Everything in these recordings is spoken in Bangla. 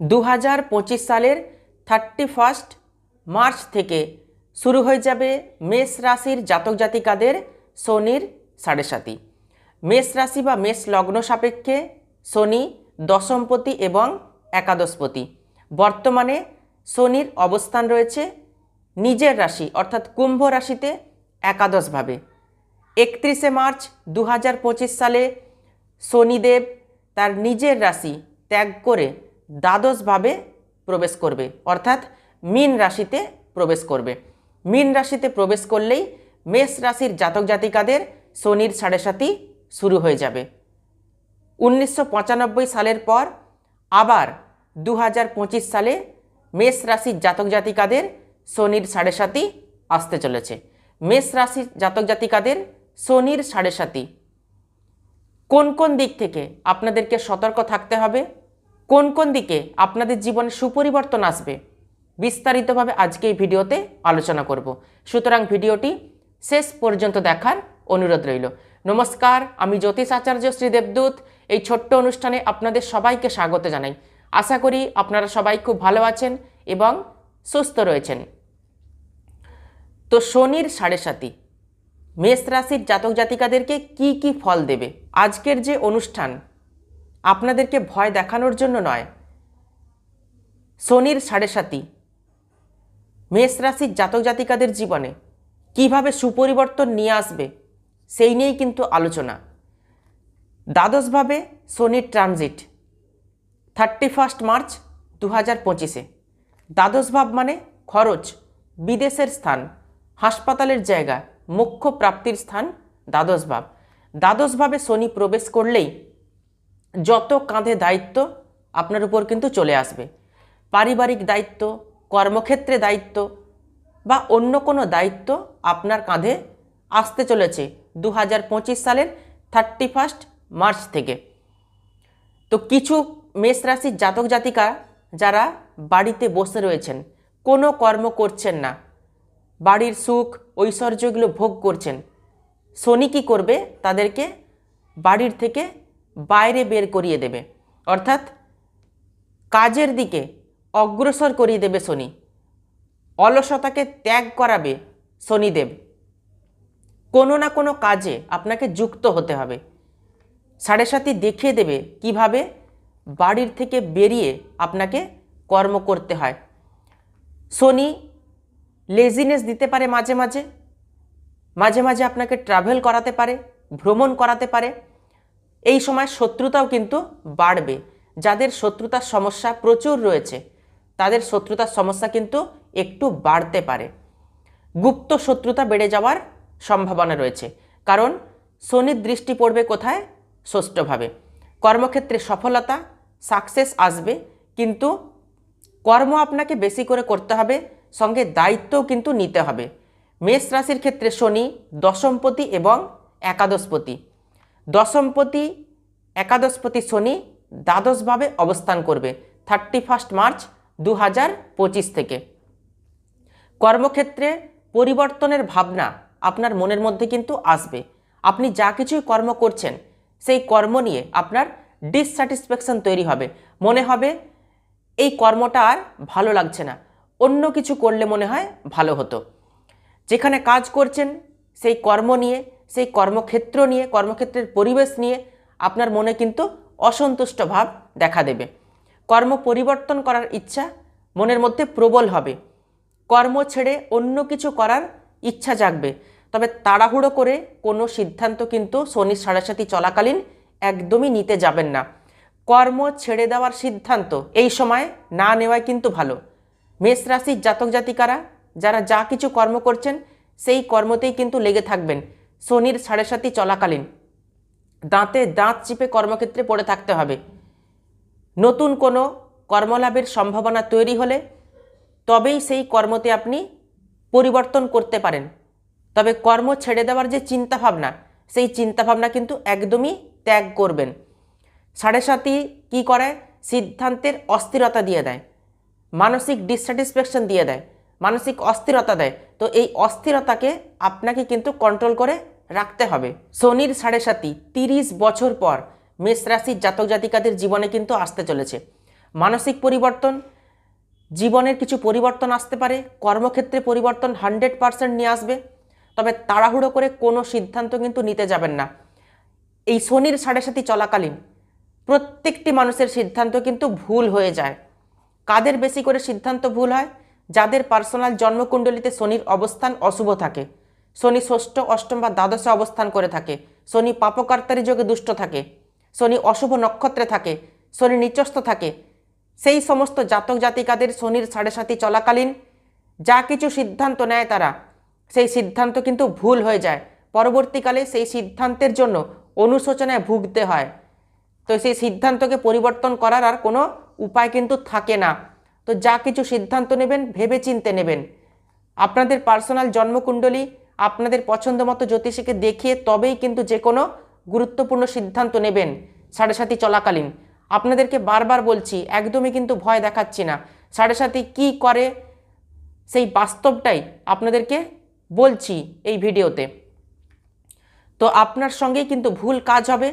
দু হাজার পঁচিশ সালের থার্টি ফার্স্ট মার্চ থেকে শুরু হয়ে যাবে মেষ রাশির জাতক জাতিকাদের শনির সাড়ে সাতি মেষ রাশি বা মেষ লগ্ন সাপেক্ষে শনি দশমপতি এবং একাদশপতি। বর্তমানে শনির অবস্থান রয়েছে নিজের রাশি, অর্থাৎ কুম্ভ রাশিতে একাদশভাবে। একত্রিশে মার্চ দু হাজার পঁচিশ সালে শনিদেব তার নিজের রাশি ত্যাগ করে দ্বাদশভাবে প্রবেশ করবে, অর্থাৎ মীন রাশিতে প্রবেশ করবে। মীন রাশিতে প্রবেশ করলেই মেষ রাশির জাতক জাতিকাদের শনির সাড়ে সাতি শুরু হয়ে যাবে। উনিশশো পঁচানব্বই সালের পর আবার দু হাজার পঁচিশ সালে মেষ রাশির জাতক জাতিকাদের শনির সাড়ে সাতি আসতে চলেছে। মেষ রাশির জাতক জাতিকাদের শনির সাড়ে সাতি কোন কোন দিক থেকে আপনাদেরকে সতর্ক থাকতে হবে? কোন কোন দিকে আপনাদের জীবনে সুপরিবর্তন আসবে, বিস্তারিতভাবে আজকে এই ভিডিওতে আলোচনা করব। সুতরাং ভিডিওটি শেষ পর্যন্ত দেখার অনুরোধ রইল। নমস্কার, আমি জ্যোতিষ আচার্য শ্রী দেবদূত। এই ছোট্ট অনুষ্ঠানে আপনাদের সবাইকে স্বাগত জানাই। আশা করি আপনারা সবাই খুব ভালো আছেন এবং সুস্থ রয়েছেন। তো শনির সাড়ে সাতি মেষ রাশির জাতক জাতিকাদেরকে কি কি ফল দেবে? আজকের যে অনুষ্ঠান আপনাদেরকে ভয় দেখানোর জন্য নয়। শনির সাড়ে সাতি মেষ রাশির জাতক জাতিকাদের জীবনে কীভাবে সুপরিবর্তন নিয়ে আসবে সেই নিয়েই কিন্তু আলোচনা। দ্বাদশভাবে শনির ট্রানজিট, থার্টি ফার্স্ট মার্চ দু হাজার পঁচিশে। দ্বাদশ ভাব মানে খরচ, বিদেশের স্থান, হাসপাতালের জায়গা, মুখ্য প্রাপ্তির স্থান দ্বাদশ ভাব দ্বাদশ শনি প্রবেশ করলেই যত কাঁধে দায়িত্ব আপনার উপর কিন্তু চলে আসবে। পারিবারিক দায়িত্ব, কর্মক্ষেত্রে দায়িত্ব বা অন্য কোনো দায়িত্ব আপনার কাঁধে আসতে চলেছে দু হাজার পঁচিশ সালের থার্টি ফার্স্ট মার্চ থেকে। তো কিছু মেষ রাশির জাতক জাতিকা যারা বাড়িতে বসে রয়েছেন, কোনো কর্ম করছেন না, বাড়ির সুখ, ঐশ্বর্যগুলো ভোগ করছেন, শনি কী করবে? তাদেরকে বাড়ির থেকে বাইরে বের করিয়ে দেবে। অর্থাৎ কাজের দিকে অগ্রসর করিয়ে দেবে শনি। অলসতাকে ত্যাগ করাবে শনিদেব। কোনো না কোনো কাজে আপনাকে যুক্ত হতে হবে। সাড়ে সাথী দেখিয়ে দেবে কীভাবে বাড়ির থেকে বেরিয়ে আপনাকে কর্ম করতে হয়। শনি লেজিনেস দিতে পারে মাঝে মাঝে। মাঝে মাঝে আপনাকে ট্রাভেল করাতে পারে, ভ্রমণ করাতে পারে। এই সময় শত্রুতাও কিন্তু বাড়বে। যাদের শত্রুতার সমস্যা প্রচুর রয়েছে, তাদের শত্রুতার সমস্যা কিন্তু একটু বাড়তে পারে। গুপ্ত শত্রুতা বেড়ে যাওয়ার সম্ভাবনা রয়েছে, কারণ শনির দৃষ্টি পড়বে কোথায়? ষষ্ঠভাবে। কর্মক্ষেত্রে সফলতা সাকসেস আসবে, কিন্তু কর্ম আপনাকে বেশি করে করতে হবে, সঙ্গে দায়িত্বও কিন্তু নিতে হবে। মেষ রাশির ক্ষেত্রে শনি দশমপতি এবং একাদশপতি। দশমপতি, একাদশপতি শনি দ্বাদশভাবে অবস্থান করবে থার্টি ফার্স্ট মার্চ দু পঁচিশ থেকে। কর্মক্ষেত্রে পরিবর্তনের ভাবনা আপনার মনের মধ্যে কিন্তু আসবে। আপনি যা কিছুই কর্ম করছেন, সেই কর্ম নিয়ে আপনার ডিসস্যাটিসফ্যাকশন তৈরি হবে। মনে হবে, এই কর্মটা আর ভালো লাগছে না। অন্য কিছু করলে মনে হয় ভালো হতো। যেখানে কাজ করছেন, সেই কর্ম নিয়ে সেই কর্মক্ষেত্র নিয়ে, কর্মক্ষেত্রের পরিবেশ নিয়ে আপনার মনে কিন্তু অসন্তুষ্ট ভাব দেখা দেবে। কর্ম পরিবর্তন করার ইচ্ছা মনের মধ্যে প্রবল হবে। কর্ম ছেড়ে অন্য কিছু করার ইচ্ছা জাগবে। তবে তাড়াহুড়ো করে কোনো সিদ্ধান্ত কিন্তু শনি সাড়ে চলাকালীন একদমই নিতে যাবেন না। কর্ম ছেড়ে দেওয়ার সিদ্ধান্ত এই সময় না নেওয়াই কিন্তু ভালো। মেষ রাশির জাতক জাতিকারা যারা যা কিছু কর্ম করছেন, সেই কর্মতেই কিন্তু লেগে থাকবেন। শনির সাড়ে সাথী চলাকালীন। দাঁতে দাঁত চিপে কর্মক্ষেত্রে পড়ে থাকতে হবে। নতুন কোনো কর্মলাভের সম্ভাবনা তৈরি হলে তবেই সেই কর্মতে আপনি পরিবর্তন করতে পারেন। তবে কর্ম ছেড়ে দেওয়ার যে চিন্তাভাবনা, সেই চিন্তাভাবনা কিন্তু একদমই ত্যাগ করবেন। সাড়ে সাতি কী করে? সিদ্ধান্তের অস্থিরতা দিয়ে দেয়। মানসিক ডিসস্যাটিসফ্যাকশন দিয়ে দেয়। মানসিক অস্থিরতা দেয়। তো এই অস্থিরতাকে আপনাকে কিন্তু কন্ট্রোল করে রাখতে হবে। শনির সাড়ে সাতি তিরিশ বছর পর মেষ রাশির জাতক জাতিকাদের জীবনে কিন্তু আসতে চলেছে। মানসিক পরিবর্তন, জীবনের কিছু পরিবর্তন আসতে পারে, কর্মক্ষেত্রে পরিবর্তন হান্ড্রেড পারসেন্ট নিয়ে আসবে, তবে তাড়াহুড়ো করে কোনো সিদ্ধান্ত কিন্তু নিতে যাবেন না। এই শনির সাড়ে সাথী চলাকালীন প্রত্যেকটি মানুষের সিদ্ধান্ত কিন্তু ভুল হয়ে যায়। কাদের বেশি করে সিদ্ধান্ত ভুল হয়? যাদের পার্সোনাল জন্মকুণ্ডলিতে শনির অবস্থান অশুভ থাকে। শনি ষষ্ঠ, অষ্টম বা দ্বাদশে অবস্থান করে থাকে। শনি পাপকার্তারি যোগে দুষ্ট থাকে। শনি অশুভ নক্ষত্রে থাকে। শনি নিচস্থ থাকে। সেই সমস্ত জাতক জাতিকাদের শনির সাড়ে সাথী চলাকালীন যা কিছু সিদ্ধান্ত নেয় তারা, সেই সিদ্ধান্ত কিন্তু ভুল হয়ে যায়। পরবর্তীকালে সেই সিদ্ধান্তের জন্য অনুশোচনায় ভুগতে হয়। তো সেই সিদ্ধান্তকে পরিবর্তন করার আর কোনো উপায় কিন্তু থাকে না। তো যা কিছু সিদ্ধান্ত নেবেন ভেবে চিনতে নেবেন। আপনাদের পার্সোনাল জন্মকুণ্ডলী আপনাদের পছন্দ মতো জ্যোতিষীকে দেখিয়ে তবেই কিন্তু যে কোনো গুরুত্বপূর্ণ সিদ্ধান্ত নেবেন সাড়ে সাথী চলাকালীন। আপনাদেরকে বারবার বলছি, একদমই কিন্তু ভয় দেখাচ্ছি না। সাড়ে সাথী কী করে সেই বাস্তবটাই আপনাদেরকে বলছি এই ভিডিওতে। তো আপনার সঙ্গেই কিন্তু ভুল কাজ হবে,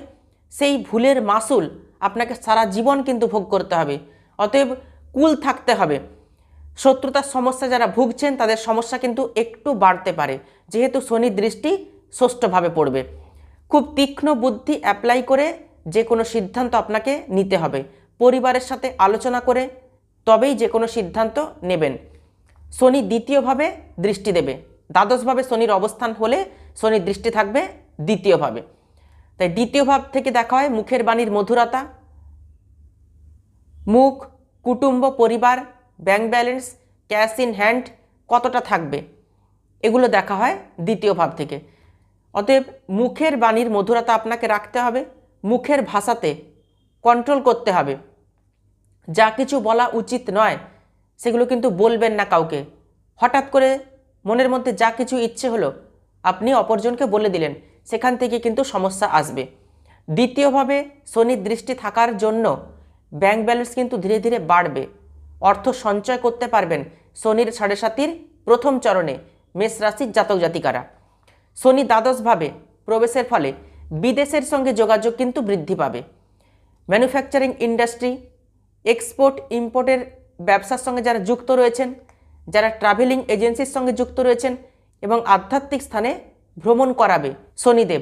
সেই ভুলের মাসুল আপনাকে সারা জীবন কিন্তু ভোগ করতে হবে। অতএব কুল থাকতে হবে। শত্রুতার সমস্যা যারা ভুগছেন, তাদের সমস্যা কিন্তু একটু বাড়তে পারে। যেহেতু শনির দৃষ্টি ষষ্ঠভাবে পড়বে। খুব তীক্ষ্ণ বুদ্ধি অ্যাপ্লাই করে যে কোনো সিদ্ধান্ত আপনাকে নিতে হবে। পরিবারের সাথে আলোচনা করে তবেই যে কোনো সিদ্ধান্ত নেবেন। শনি দ্বিতীয়ভাবে দৃষ্টি দেবে। দ্বাদশভাবে শনির অবস্থান হলে শনির দৃষ্টি থাকবে দ্বিতীয়ভাবে। তাই দ্বিতীয় ভাব থেকে দেখা হয় মুখের বাণীর মধুরতা। মুখ, কুটুম্ব, পরিবার bank balance, cash in hand কতটা থাকবে? এগুলো দেখা হয় দ্বিতীয় ভাব থেকে। অতএব মুখের বাণীর মধুরতা আপনাকে রাখতে হবে, মুখের ভাষাতে কন্ট্রোল করতে হবে। যা কিছু বলা উচিত নয়, সেগুলো কিন্তু বলবেন না কাউকে। হঠাৎ করে মনের মধ্যে যা কিছু ইচ্ছে হলো, আপনি অপরজনকে বলে দিলেন, সেখান থেকে কিন্তু সমস্যা আসবে। দ্বিতীয়ভাবে শনির দৃষ্টি থাকার জন্য ব্যাংক ব্যালেন্স কিন্তু ধীরে ধীরে বাড়বে। অর্থ সঞ্চয় করতে পারবেন শনির সাড়ে সাতির প্রথম চরণে মেষ রাশির জাতক জাতিকারা। শনি দ্বাদশভাবে প্রবেশের ফলে বিদেশের সঙ্গে যোগাযোগ কিন্তু বৃদ্ধি পাবে। ম্যানুফ্যাকচারিং ইন্ডাস্ট্রি, এক্সপোর্ট, ইম্পোর্টের ব্যবসার সঙ্গে যারা যুক্ত রয়েছেন, যারা ট্রাভেলিং এজেন্সির সঙ্গে যুক্ত রয়েছেন এবং আধ্যাত্মিক স্থানে ভ্রমণ করাবে শনিদেব।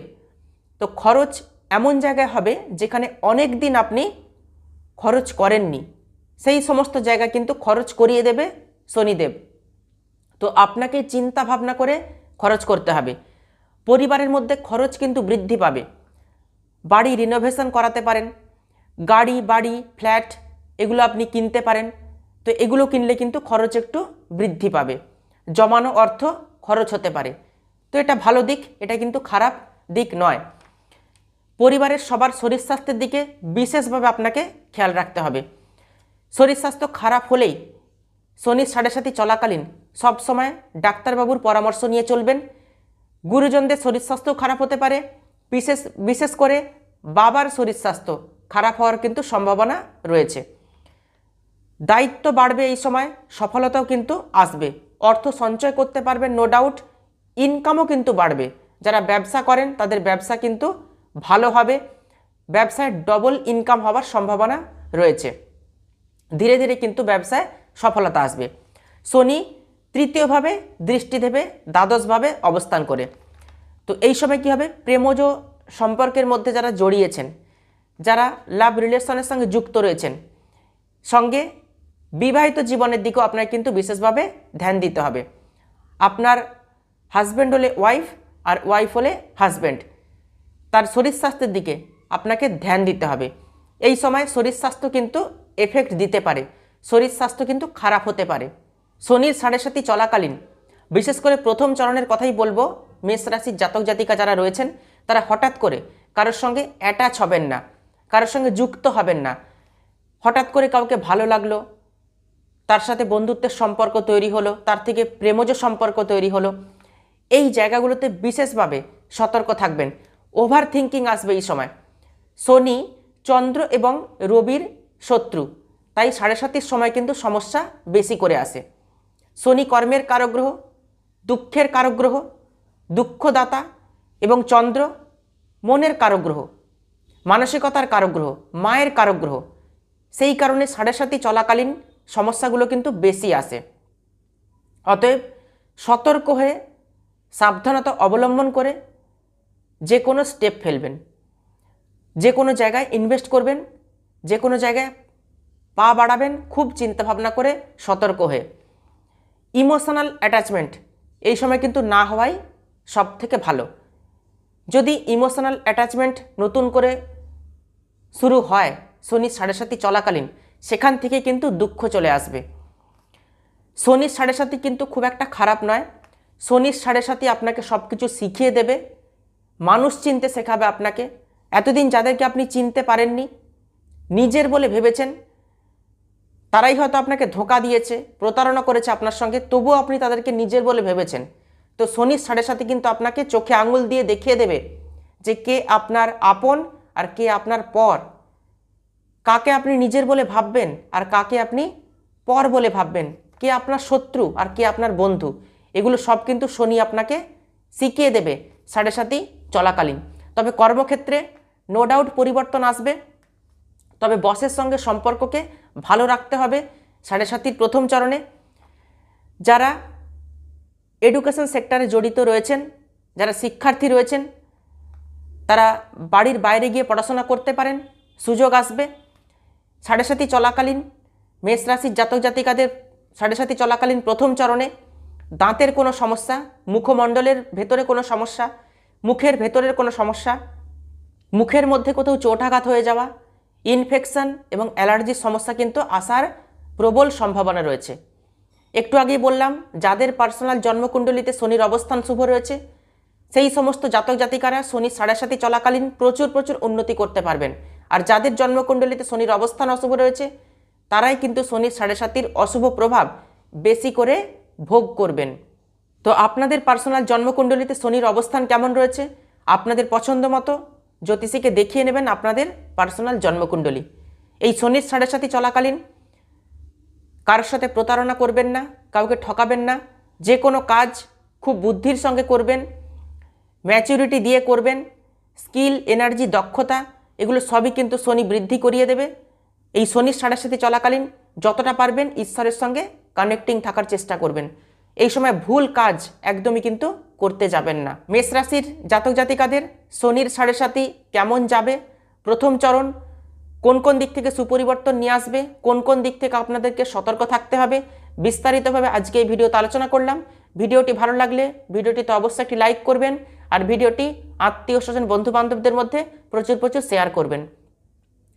তো খরচ এমন জায়গায় হবে যেখানে অনেক দিন আপনি খরচ করেননি। সেই সমস্ত জায়গা কিন্তু খরচ করিয়ে দেবে শনিদেব। তো আপনাকে চিন্তা ভাবনা করে খরচ করতে হবে। পরিবারের মধ্যে খরচ কিন্তু বৃদ্ধি পাবে। বাড়ি রিনোভেশন করাতে পারেন, গাড়ি, বাড়ি ফ্ল্যাট এগুলো আপনি কিনতে পারেন। তো এগুলো কিনলে কিন্তু খরচ একটু বৃদ্ধি পাবে। জমানো অর্থ খরচ হতে পারে। তো এটা ভালো দিক, এটা কিন্তু খারাপ দিক নয়। পরিবারের সবার শরীর স্বাস্থ্যের দিকে বিশেষভাবে আপনাকে খেয়াল রাখতে হবে। শরীর স্বাস্থ্য খারাপ হলেই শনির সাড়ে সাথে চলাকালীন সবসময় ডাক্তারবাবুর পরামর্শ নিয়ে চলবেন। গুরুজনদের শরীর স্বাস্থ্য খারাপ হতে পারে। বিশেষ বিশেষ করে বাবার শরীর স্বাস্থ্য খারাপ হওয়ার কিন্তু সম্ভাবনা রয়েছে। দায়িত্ব বাড়বে এই সময়, সফলতাও কিন্তু আসবে। অর্থ সঞ্চয় করতে পারবেন নো ডাউট ইনকামও কিন্তু বাড়বে। যারা ব্যবসা করেন, তাদের ব্যবসা কিন্তু ভালো হবে। ব্যবসায় ডবল ইনকাম হওয়ার সম্ভাবনা রয়েছে। ধীরে ধীরে কিন্তু ব্যবসায় সফলতা আসবে। শনি তৃতীয়ভাবে দৃষ্টি দেবে, দ্বাদশভাবে অবস্থান করে। তো এই সময় কী হবে? প্রেমজ সম্পর্কের মধ্যে যারা জড়িয়েছেন, যারা লাভ রিলেশনের সঙ্গে যুক্ত রয়েছেন, সঙ্গে বিবাহিত জীবনের দিকেও আপনার কিন্তু বিশেষভাবে ধ্যান দিতে হবে। আপনার হাজব্যান্ড হলে ওয়াইফ আর ওয়াইফ হলে হাজব্যান্ড তার শরীর স্বাস্থ্যের দিকে আপনাকে ধ্যান দিতে হবে। এই সময় শরীর স্বাস্থ্য কিন্তু এফেক্ট দিতে পারে। শরীর স্বাস্থ্য কিন্তু খারাপ হতে পারে। শনির সাড়ে সাথী চলাকালীন, বিশেষ করে প্রথম চরণের কথাই বলব, মেষ রাশির জাতক জাতিকা যারা রয়েছেন, তারা হঠাৎ করে কারোর সঙ্গে অ্যাটাচ হবেন না, কারোর সঙ্গে যুক্ত হবেন না। হঠাৎ করে কাউকে ভালো লাগল, তার সাথে বন্ধুত্বের সম্পর্ক তৈরি হলো, তার থেকে প্রেমজ সম্পর্ক তৈরি হলো, এই জায়গাগুলোতে বিশেষভাবে সতর্ক থাকবেন। ওভার থিঙ্কিং আসবে এই সময়। শনি, চন্দ্র এবং রবির শত্রু। তাই সাড়ে সাতির সময় কিন্তু সমস্যা বেশি করে আসে। শনি কর্মের কারগ্রহ, দুঃখের কারগ্রহ, দুঃখদাতা এবং চন্দ্র মনের কারগ্রহ, মানসিকতার কারগ্রহ, মায়ের কারগ্রহ, সেই কারণে সাড়ে সাথী চলাকালীন সমস্যাগুলো কিন্তু বেশি আসে। অতএব সতর্ক হয়ে সাবধানতা অবলম্বন করে যে কোনো স্টেপ ফেলবেন। যে কোনো জায়গায় ইনভেস্ট করবেন। যে কোনো জায়গায় পা বাড়াবেন, খুব চিন্তাভাবনা করে সতর্ক হয়ে। ইমোশনাল অ্যাটাচমেন্ট, এই সময় কিন্তু না হওয়াই সব থেকে ভালো। যদি ইমোশনাল অ্যাটাচমেন্ট নতুন করে শুরু হয়, শনি সাড়ে সাথী চলাকালীন, সেখান থেকে কিন্তু দুঃখ চলে আসবে। শনির সাড়ে সাথী কিন্তু খুব একটা খারাপ নয়। শনির সাড়ে সাথী আপনাকে সব কিছু শিখিয়ে দেবে। মানুষ চিনতে শেখাবে আপনাকে। এতদিন যাদেরকে আপনি চিনতে পারেননি নিজের বলে ভেবেছেন? তারাই হয়তো আপনাকে ধোকা দিয়েছে, প্রতারণা করেছে আপনার সঙ্গে, তবুও আপনি তাদেরকে নিজের বলে ভেবেছেন। তো শনির সাড়ে সাথে কিন্তু আপনাকে চোখে আঙুল দিয়ে দেখিয়ে দেবে যে কে আপনার আপন আর কে আপনার পর। কাকে আপনি নিজের বলে ভাববেন আর কাকে আপনি পর বলে ভাববেন? কে আপনার শত্রু আর কে আপনার বন্ধু? এগুলো সব কিন্তু শনি আপনাকে শিখিয়ে দেবে সাড়ে সাথী চলাকালীন। তবে কর্মক্ষেত্রে নো ডাউট পরিবর্তন আসবে। তবে বসের সঙ্গে সম্পর্ককে ভালো রাখতে হবে সাড়ে সাতির প্রথম চরণে। যারা এডুকেশন সেক্টরে জড়িত রয়েছেন, যারা শিক্ষার্থী রয়েছেন, তারা বাড়ির বাইরে গিয়ে পড়াশোনা করতে পারেন, সুযোগ আসবে। সাড়ে সাথী চলাকালীন মেষ রাশির জাতক জাতিকাদের সাড়ে সাথী চলাকালীন প্রথম চরণে দাঁতের কোনো সমস্যা, মুখমণ্ডলের ভেতরে কোনো সমস্যা, মুখের ভেতরের কোনো সমস্যা, মুখের মধ্যে কোথাও চোটাঘাত হয়ে যাওয়া ইনফেকশন এবং অ্যালার্জির সমস্যা কিন্তু আসার প্রবল সম্ভাবনা রয়েছে। একটু আগেই বললাম, যাদের পার্সোনাল জন্মকুণ্ডলিতে শনির অবস্থান শুভ রয়েছে, সেই সমস্ত জাতক জাতিকারা শনির সাড়ে সাথে চলাকালীন প্রচুর প্রচুর উন্নতি করতে পারবেন। আর যাদের জন্মকুণ্ডলিতে শনির অবস্থান অশুভ রয়েছে, তারাই কিন্তু শনির সাড়ে সাতির অশুভ প্রভাব বেশি করে ভোগ করবেন। তো আপনাদের পার্সোনাল জন্মকুণ্ডলিতে শনির অবস্থান কেমন রয়েছে? আপনাদের পছন্দ মতো জ্যোতিষীকে দেখিয়ে নেবেন আপনাদের পার্সোনাল জন্মকুণ্ডলী। এই শনির সাড়ে সাথে চলাকালীন, কারোর সাথে প্রতারণা করবেন না, কাউকে ঠকাবেন না, যে কোনো কাজ খুব বুদ্ধির সঙ্গে করবেন, ম্যাচুরিটি দিয়ে করবেন, স্কিল, এনার্জি, দক্ষতা, এগুলো সবই কিন্তু শনি বৃদ্ধি করিয়ে দেবে। এই শনির সাড়ে সাথে চলাকালীন যতটা পারবেন ঈশ্বরের সঙ্গে কানেক্টিং থাকার চেষ্টা করবেন। এই সময় ভুল কাজ একদমই কিন্তু করতে যাবেন না। মেষ রাশির জাতক জাতিকাদের শনির সাড়ে সাথী কেমন যাবে? প্রথম চরণ কোন কোন দিক থেকে সুপরিবর্তন নিয়ে আসবে? কোন কোন দিক থেকে আপনাদেরকে সতর্ক থাকতে হবে? বিস্তারিতভাবে আজকে এই ভিডিওতে আলোচনা করলাম। ভিডিওটি ভালো লাগলে ভিডিওটিতে অবশ্যই একটি লাইক করবেন আর ভিডিওটি আত্মীয় স্বজন বন্ধু বান্ধবদের মধ্যে প্রচুর প্রচুর শেয়ার করবেন।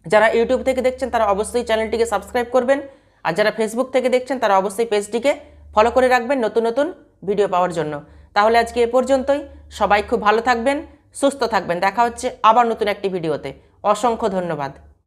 যারা ইউটিউব থেকে দেখছেন তারা অবশ্যই চ্যানেলটিকে সাবস্ক্রাইব করবেন আর যারা ফেসবুক থেকে দেখছেন তারা অবশ্যই পেজটিকে ফলো করে রাখবেন নতুন নতুন ভিডিও পাওয়ার জন্য। তাহলে আজকে এ পর্যন্তই। সবাই খুব ভালো থাকবেন, সুস্থ থাকবেন। দেখা হচ্ছে আবার নতুন একটি ভিডিওতে। অসংখ্য ধন্যবাদ।